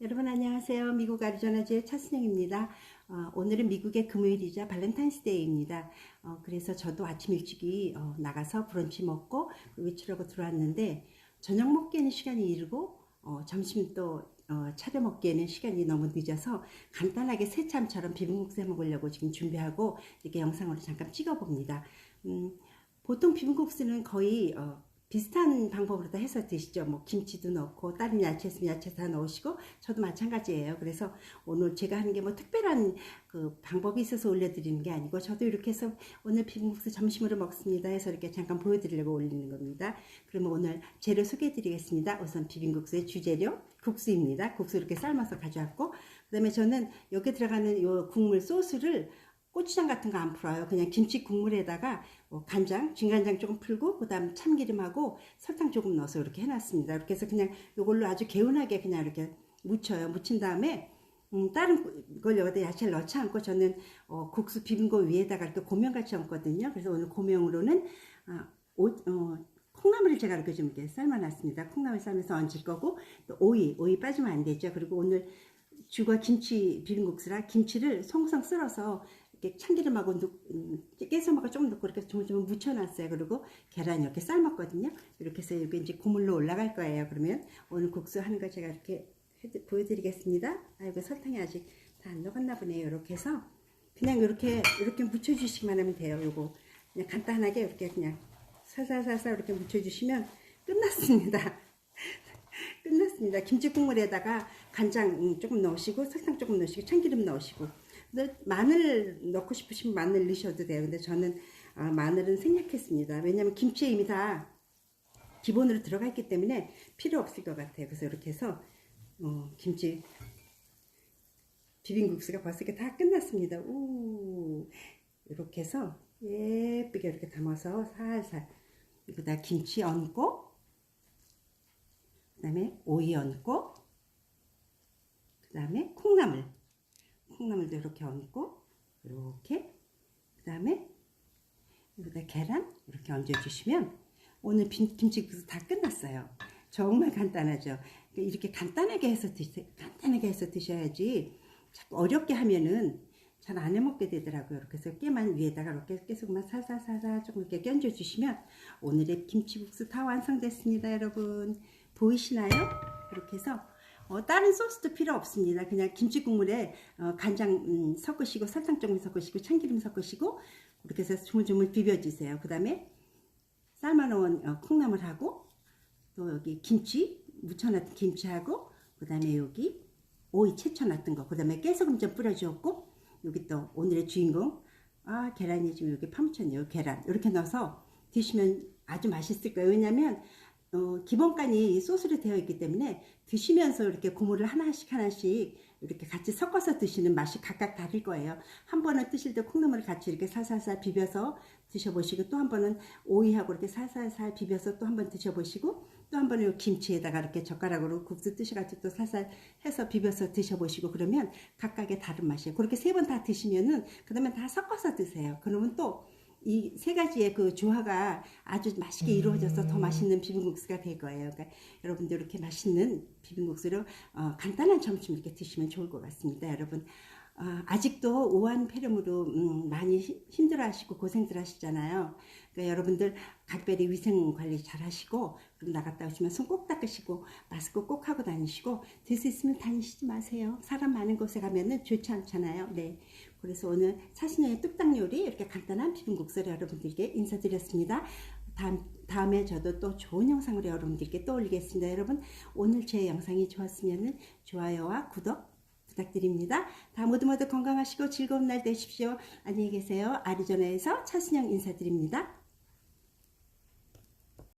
여러분 안녕하세요. 미국 아리조나주의 차순영입니다. 어, 오늘은 미국의 금요일이자 발렌타인스데이입니다. 어, 그래서 저도 아침 일찍이 어, 나가서 브런치 먹고 외출하고 들어왔는데 저녁 먹기에는 시간이 이르고 어, 점심 또 어, 차려 먹기에는 시간이 너무 늦어서 간단하게 새참처럼 비빔국수 해 먹으려고 지금 준비하고 이렇게 영상으로 잠깐 찍어봅니다. 음, 보통 비빔국수는 거의 어, 비슷한 방법으로 다 해서 드시죠. 뭐 김치도 넣고 다른 야채 있으면 야채 다 넣으시고 저도 마찬가지예요. 그래서 오늘 제가 하는 게 뭐 특별한 그 방법이 있어서 올려드리는 게 아니고 저도 이렇게 해서 오늘 비빔국수 점심으로 먹습니다 해서 이렇게 잠깐 보여드리려고 올리는 겁니다. 그러면 오늘 재료 소개해드리겠습니다. 우선 비빔국수의 주재료 국수입니다. 국수 이렇게 삶아서 가져왔고 그 다음에 저는 여기 들어가는 요 국물 소스를 고추장 같은 거 안 풀어요. 그냥 김치 국물에다가 뭐 간장, 진간장 조금 풀고 그다음 참기름하고 설탕 조금 넣어서 이렇게 해놨습니다. 이렇게 해서 그냥 이걸로 아주 개운하게 그냥 이렇게 묻혀요. 묻힌 다음에 음, 다른 걸 여기다 야채를 넣지 않고 저는 어, 국수 비빔고 위에다가 이렇게 고명같이 얹거든요. 그래서 오늘 고명으로는 아, 오, 어, 콩나물을 제가 이렇게 좀 이렇게 삶아놨습니다. 콩나물 삶아서 얹을 거고 또 오이, 오이 빠지면 안 되죠. 그리고 오늘 주가 김치 비빔국수라 김치를 송송 썰어서 이렇게 참기름하고 음, 깨소마가 조금 넣고 이렇게 조물조물 묻혀놨어요. 그리고 계란 이렇게 삶았거든요. 이렇게 해서 여기 이제 국물로 올라갈 거예요. 그러면 오늘 국수 하는 거 제가 이렇게 보여드리겠습니다. 아이고 설탕이 아직 다 안 녹았나 보네요. 이렇게 해서 그냥 이렇게 이렇게 묻혀주시기만 하면 돼요. 요거 그냥 간단하게 이렇게 그냥 살살살살 이렇게 묻혀주시면 끝났습니다. 끝났습니다. 김치 국물에다가 간장 음, 조금 넣으시고 설탕 조금 넣으시고 참기름 넣으시고 근데 마늘 넣고 싶으시면 마늘 넣으셔도 돼요. 근데 저는 아, 마늘은 생략했습니다. 왜냐면 김치에 이미 다 기본으로 들어가 있기 때문에 필요 없을 것 같아요. 그래서 이렇게 해서 어, 김치 비빔국수가 벌써 이렇게 다 끝났습니다. 우 이렇게 해서 예쁘게 이렇게 담아서 살살 여기다 김치 얹고 그 다음에 오이 얹고 그 다음에 콩나물 콩나물도 이렇게 얹고 이렇게 그 다음에 여기다 계란 이렇게 얹어주시면 오늘 김치국수 다 끝났어요. 정말 간단하죠. 그러니까 이렇게 간단하게 해서 드세요. 간단하게 해서 드셔야지 자꾸 어렵게 하면은 잘 안 해먹게 되더라고요. 이렇게 해서 깨만 위에다가 이렇게 깨소금만 살살살살 조금 이렇게 끼얹어 주시면 오늘의 김치국수 다 완성됐습니다. 여러분 보이시나요? 이렇게 해서 어, 다른 소스도 필요 없습니다. 그냥 김치 국물에 어, 간장 음, 섞으시고 설탕 조금 섞으시고 참기름 섞으시고 이렇게 해서 조물조물 비벼주세요. 그 다음에 삶아놓은 어, 콩나물하고 또 여기 김치 무쳐놨던 김치하고 그 다음에 여기 오이 채쳐놨던 거, 그 다음에 깨소금 좀 뿌려주었고 여기 또 오늘의 주인공 아 계란이 지금 여기 파묻혔네요. 계란 이렇게 넣어서 드시면 아주 맛있을 거예요. 왜냐면 어, 기본간이 소스로 되어 있기 때문에 드시면서 이렇게 국물을 하나씩 하나씩 이렇게 같이 섞어서 드시는 맛이 각각 다를 거예요. 한 번은 드실 때 콩나물을 같이 이렇게 살살살 비벼서 드셔보시고 또 한 번은 오이하고 이렇게 살살살 비벼서 또 한 번 드셔보시고 또 한 번은 김치에다가 이렇게 젓가락으로 국수 뜨셔가지고 또 살살 해서 비벼서 드셔보시고 그러면 각각의 다른 맛이에요. 그렇게 세 번 다 드시면은 그 다음에 다 섞어서 드세요. 그러면 또 이 세 가지의 그 조화가 아주 맛있게 이루어져서 더 맛있는 비빔국수가 될 거예요. 그러니까 여러분들 이렇게 맛있는 비빔국수를 어, 간단한 점심 이렇게 드시면 좋을 것 같습니다. 여러분 어, 아직도 오한 폐렴으로 음, 많이 힘들어하시고 고생들 하시잖아요. 그러니까 여러분들 각별히 위생 관리 잘 하시고 그럼 나갔다 오시면 손 꼭 닦으시고 마스크 꼭 하고 다니시고 될 수 있으면 다니시지 마세요. 사람 많은 곳에 가면 은 좋지 않잖아요. 네. 그래서 오늘 사신녀의 뚝딱 요리 이렇게 간단한 비빔국수를 여러분들께 인사드렸습니다. 다음, 다음에 저도 또 좋은 영상으로 여러분들께 또 올리겠습니다. 여러분 오늘 제 영상이 좋았으면 좋아요와 구독 부탁드립니다. 다 모두 모두 건강하시고 즐거운 날 되십시오. 안녕히 계세요. 아리조나에서 차순영 인사드립니다.